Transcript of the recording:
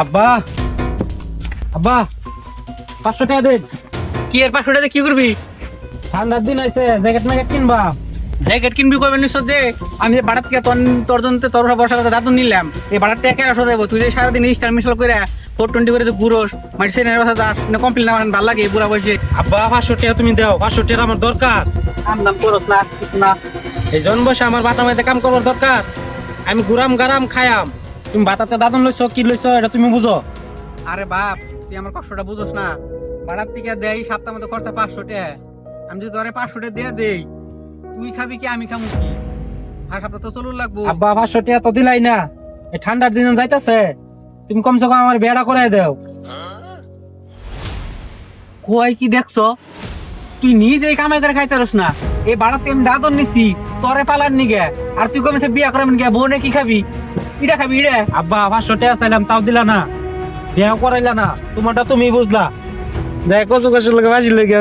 আব্বা! আব্বা! পাঁচশো টাকা দিন কি এর পাঁচশো টাকা কি করবি? ঠান্ডার দিন আইছে জ্যাকেট ম্যাকেট কিনবা। জ্যাকেট কিনবি কবে নিশ্চ যে? আমি যে বাড়াত তোর তোর জন্য তোর কথা দাঁত নিলাম। এই বাড়ার থেকে কেন আসা দেবো তুই যে সারাদিন স্টার মিশাল করে ফোর টোয়েন্টি করে যে ঘুরোস মাটি সেনের কথা যাস কমপ্লেন আমার ভালো লাগে বুড়া বসে আব্বা পাঁচশো টাকা তুমি দাও পাঁচশো টাকা আমার দরকার। কাম দাম করস না না। এই জন বসে আমার বাটা মাইতে কাম করবার দরকার। আমি গুরাম গারাম খায়াম। তুমি বাটাতে দাদন লইছো কি লইছো এটা তুমি বুঝো। আরে বাপ তুই আমার কষ্টটা বুঝোস না। বাড়ার থেকে দেই সপ্তাহ মতো খরচা পাঁচশো টাকা আমি যদি তোরে পাঁচশো টাকা দিয়ে দেই তুই খাবি কি আমি খাব কি? আর সপ্তাহ তো চলুন লাগবো। আব্বা পাঁচশো টাকা তো দিলাই না। এই ঠান্ডার দিন যাইতেছে। তুমি কমসে কম আমার বেড়া করে দাও। কই কি দেখছ? তুই নিজে এই কামাই করে খাইতে না। এই বাড়াতে আমি দাদন নিছি তোরে পালার নিগে। আর তুই কমে বিয়া করবেন গে বোনে কি খাবি? ইটা খাবি, ইটা। আব্বা, পাঁচশো টাকা চাইলাম, তাও দিলা না। বিয়া করাইলা না, তোমারটা তুমি বুঝলা। দেখো, চোখের লগে বাজি লেগে